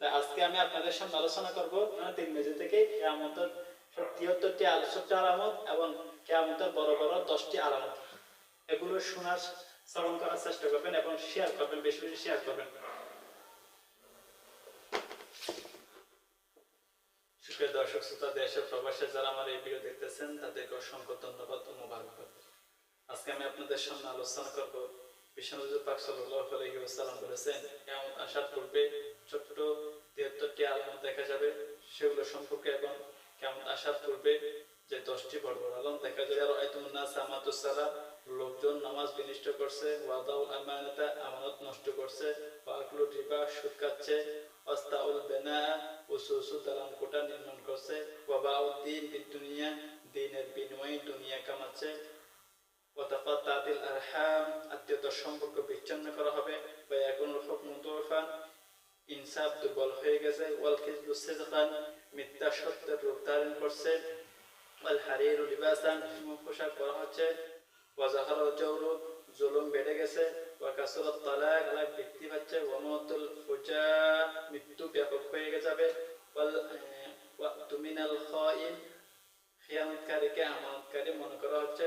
আজকে আমি আপনাদের সামনে আলোচনা করব তিন মেজে থেকে কেয়ামতের তিয়াত্তরটি আলোচকটি আলামত এবং কেয়ামতের বড় বড় দশটি আলামত এগুলো শোনার, শ্রবণ করার চেষ্টা করবেন এবং শেয়ার করবেন, বেশি বেশি শেয়ার করবেন। সুপ্রিয় দর্শক, শ্রোতা দেশের প্রবাসে যারা আমার এই ভিডিও দেখতেছেন, তাদেরকে অসংখ্য ধন্যবাদ ও আজকে আমি আপনাদের সামনে আলোচনা করব বিশ্বনবী পাক সাল্লাল্লাহু বলেছেন, কেমন আসার পূর্বে ছোট্ট তিয়াত্তরটি আলামত দেখা যাবে সেগুলো সম্পর্কে এবং কেমন আসার পূর্বে যে দশটি বড় বড় আলম দেখা যাবে। নাস লোকজন নামাজ বিনিষ্ট করছে, ওয়াদাউল আমানাতা, আমানত নষ্ট করছে ওয়াকলু রিবা, সুদ খাচ্ছে, অস্তাউল বেনা উসুসু দালান কোটা নির্মাণ করছে, ওয়াবাউদ্দিন বিদুনিয়া দিনের বিনিময়ে দুনিয়া কামাচ্ছে ওয়াতাকাত্তাতিল আরহাম আত্মীয়তার সম্পর্ক বিচ্ছিন্ন করা হবে বা এখন হুকম দুরফা ইনসাফ দুর্বল হয়ে গেছে। ওয়াল কিজবু সিজকান, মিথ্যা সত্যের রূপ ধারণ করছে। ওয়াল হারিরু লিবাসান পোশাক করা হচ্ছে। ওয়াজাহার জৌরু জুলুম বেড়ে গেছে। ওয়া কাসরাত তালাক তালাক বৃদ্ধি পাচ্ছে। ওয়া ফুজা, মৃত্যু ব্যাপক হয়ে যাবে। ওয়াল ওয়া তুমিনাল খাইন খিয়ানতকারীকে আমানতকারী মনে করা হচ্ছে।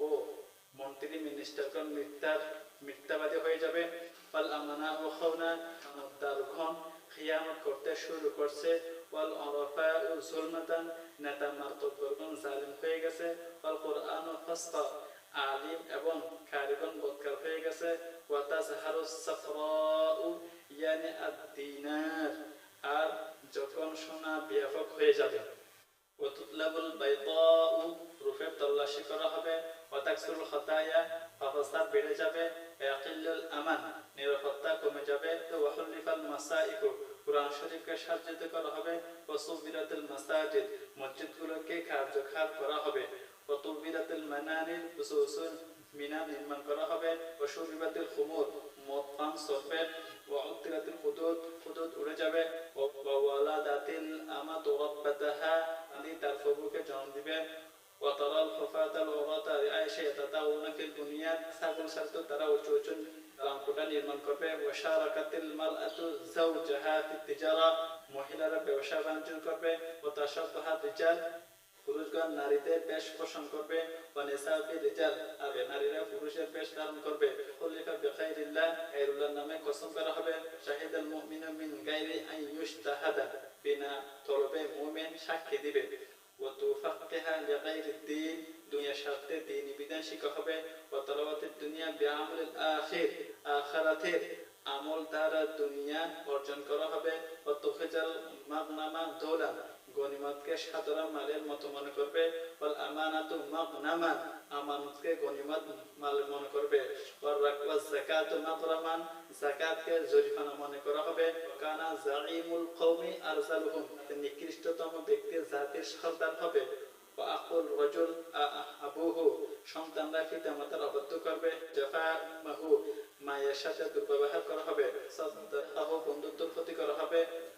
ও মন্ত্রী মিনিস্টারগণ মিথ্যার, মিথ্যাবাদী হয়ে যাবে। ওয়াল আমানা ও খাওনা দারঘন খিয়ামত করতে শুরু করছে। ওয়াল অরফা ও জুলমাতান, নেতা মার্তবর্গন জালিম হয়ে গেছে। ওয়াল কোরআন ও ফাসফা আলিম এবং কারিগণ বদকার হয়ে গেছে। ওয়াতাজহারু সাফরাউ, ইয়ানি আদ-দিনার, আর যখন সোনা ব্যাপক হয়ে যাবে। ওয়াতুতলাবুল বাইদাউ রূপের তল্লাশি করা হবে। ওয়াতাকসুরুল খাতায়া পাপাস্তা বেড়ে যাবে ওয়াকিল্লুল আমান, নিরাপত্তা কমে যাবে। ওয়াহুল্লিফাল মাসাইকু, কোরআন শরীফকে সাজ্জিত করা হবে ওয়াসুবিরাতুল মাসাজিদ, মসজিদগুলোকে কার্যকর করা হবে। ওয়াতুবিরাতুল মানানিল উসুসুল মিনা নির্মাণ করা হবে। ওয়াশুরিবাতুল খুমুর মদ, পান চলবে ওয়াউতিরাতুল হুদুদ হুদুদ উড়ে যাবে। ওয়াওয়ালাদাতিল আমাত রাব্বাতাহা, আদি তার প্রভুকে জন্ম দিবে। وترى الحفاة العراة عائشة يتطاولون في البنيان ছাগল ছাড়তো তারা উঁচু উঁচু রামকোটা নির্মাণ করবে ওয়াশারাকাতিল মারআতু যাওজাহা ফি তিজারা মহিলারা ব্যবসা বাণিজ্য করবে ওয়াতাশাব্বাহা রিজাল পুরুষগণ নারীদের বেশ পোষণ করবে ওয়ানিসাফি রিজাল আর নারীরা পুরুষের বেশ ধারণ করবে খুলিফা বিখাইরিল্লাহ গায়রুল্লাহ নামে কসম করা হবে শাহিদাল মুমিনু মিন গায়রি আন ইউশতাহাদা বিনা তলবে মুমিন সাক্ষী দিবে ও তুফাক্কিহা লিগাইরি দ্বীন দুনিয়ার স্বার্থে দ্বীন বিধান শিখা হবে ও দুনিয়া বিআমল আখির আমল দ্বারা দুনিয়া অর্জন করা হবে ও গনিমতকে সাধারণ মালের মতো মনে করবে। ওয়াল আমানাতু মাগনামা আমানতকে গনিমত মাল মনে করবে। ওয়ার রাকওয়া যাকাতু মাগরামান, যাকাতকে জরিফানা মনে করা হবে। কানা জাইমুল কওমি আরসালুহুম নিকৃষ্টতম ব্যক্তি জাতির সর্দার হবে। আকুল রজুল আবুহু, সন্তানরা পিতা মাতার অবদ্ধ করবে। জাফা মাহু মায়ের সাথে দুর্ব্যবহার করা হবে। বন্ধুত্ব ক্ষতি করা হবে।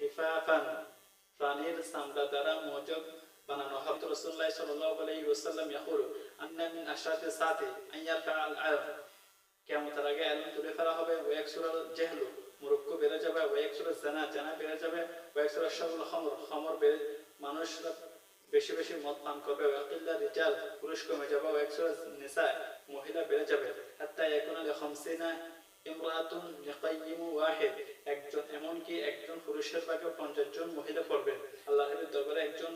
খিফাফান প্রাণীর চামড়া দ্বারা মজব বানানো হবে রাসূলুল্লাহ সাল্লাল্লাহু আলাইহি ইয়াকুলু আন্না মিন আশরাতি সাতি আন ইয়ারফা আল আরব কিয়ামতের আগে আলম তুলে ফেলা হবে ওয়া ইয়াকসুরাল জাহলু মুরুক্কু বেড়ে যাবে ওয়া ইয়াকসুরাল জানা জানা বেড়ে যাবে ওয়া ইয়াকসুরাল শাবুল খামর খামর বেড়ে মানুষ বেশি বেশি মদ পান করবে ওয়াকিল্লা রিজাল পুরুষ কমে যাবে ওয়াকসুরা নিসা মহিলা বেড়ে যাবে হাত্তা ইয়াকুনা লি খামসিনা ইমরাতুন লিকাইয়িমু ওয়াহিদ একজন এমন কি একজন পুরুষ পুরুষের ভাগে পঞ্চাশ জন মহিলা পড়বে আল্লাহ দরবারে একজন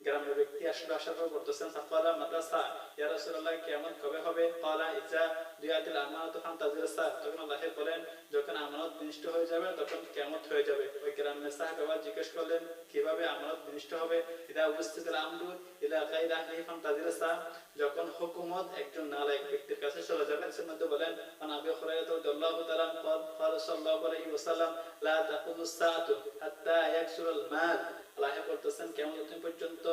গ্রামের ব্যক্তি আসলে আসার পর বলতেছেন সাফালা মাদ্রাসা ইয়া রাসূলুল্লাহ কিয়ামত কবে হবে ক্বালা ইজা দুয়াতিল আমানাতু ফান্তাজিরাসা তখন আল্লাহ বলেন যখন আমানত বিনষ্ট হয়ে যাবে তখন কিয়ামত হয়ে যাবে ওই গ্রামের সাহাবা জিজ্ঞেস করলেন কিভাবে আমানত বিনষ্ট হবে ইদা উপস্থিতিল আমরু ইলা গায়রা আহলিহি ফান্তাজিরাসা যখন হুকুমত একজন নালায়ক ব্যক্তির কাছে চলে যাবে সে মধ্যে বলেন আন আবি হুরায়রা রাদিয়াল্লাহু তাআলা قال قال صلى الله عليه وسلم لا تقوم الساعة حتى يكثر المال আল্লাহ বলতেছেন কেমন যতদিন পর্যন্ত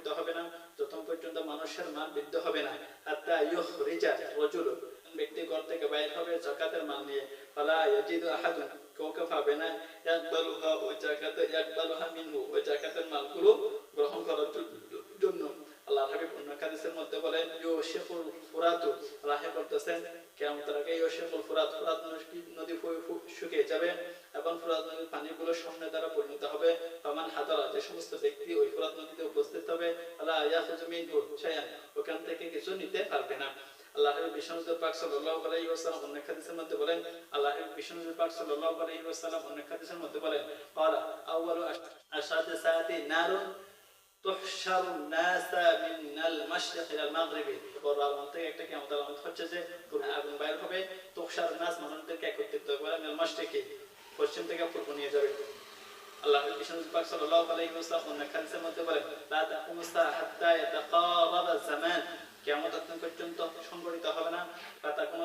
সংকরিত হবে না যতক্ষণ পর্যন্ত মানুষের মান বৃদ্ধ হবে না। হাত্তা ইউখরিজা রাজুলু ব্যক্তি ঘর থেকে বাইর হবে যাকাতের মাল নিয়ে। ফালা ইয়াজিদু আহাদুন কাউকে পাবে না, ইয়াকবালুহা ওই জাকাত ইয়াকবালুহা মিনহু ওই জাকাতের মালগুলো গ্রহণ করার জন্য- আল্লাহ হাবিব অন্য হাদিসের মধ্যে বলেন ইউশিকুল ফুরাতু। আল্লাহ বলতেছেন, কিয়ামতের আগে ইউশিকুল ফুরাত ফুরাত নদী- শুকিয়ে যাবে এবং ফুরাত নদীর পানিগুলো সামনে দ্বারা পরিণত হবে। ফামান হাদারা, যে সমস্ত ব্যক্তি ওই ফুরাত নদীতে উপস্থিত হবে আল্লাহ ইয়াখুজু মিনহু শাইআন ওখান থেকে কিছু নিতে পারবে না আল্লাহ বিষ্ণু পাক সাল্লাল্লাহু পশ্চিম থেকে পূর্ব নিয়ে যাবে। আল্লাহ পর্যন্ত সংগঠিত হবে না।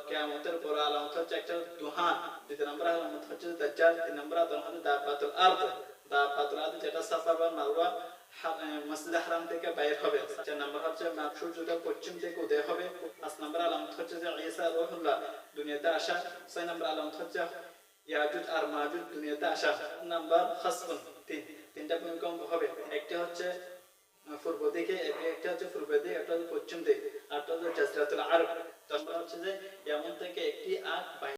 কিয়ামতের বড় আলামত হচ্ছে একটা দুহান দ্বিতীয় নম্বর আলামত হচ্ছে দাজ্জাল তিন নম্বর আলামত হচ্ছে দাবাতুল আরদ দাবাতুল আরদ যেটা সাফা বা মারওয়া মসজিদ হারাম থেকে বাইর হবে চার নাম্বার হচ্ছে সূর্যটা পশ্চিম থেকে উদয় হবে পাঁচ নাম্বার আলামত হচ্ছে যে ঈসা রহুল্লাহ দুনিয়াতে আসা ছয় নাম্বার আলামত হচ্ছে ইয়াজুজ আর মাজুজ দুনিয়াতে আসা নাম্বার খাসবুন তিন তিনটা ভূমিকম্প হবে একটি হচ্ছে পূর্ব দিকে একটা হচ্ছে পূর্ব দিকে একটা হচ্ছে পশ্চিম দিকে আরটা হচ্ছে জাজরাতুল আরব তারপর হচ্ছে যে এমন থেকে একটি বাইরে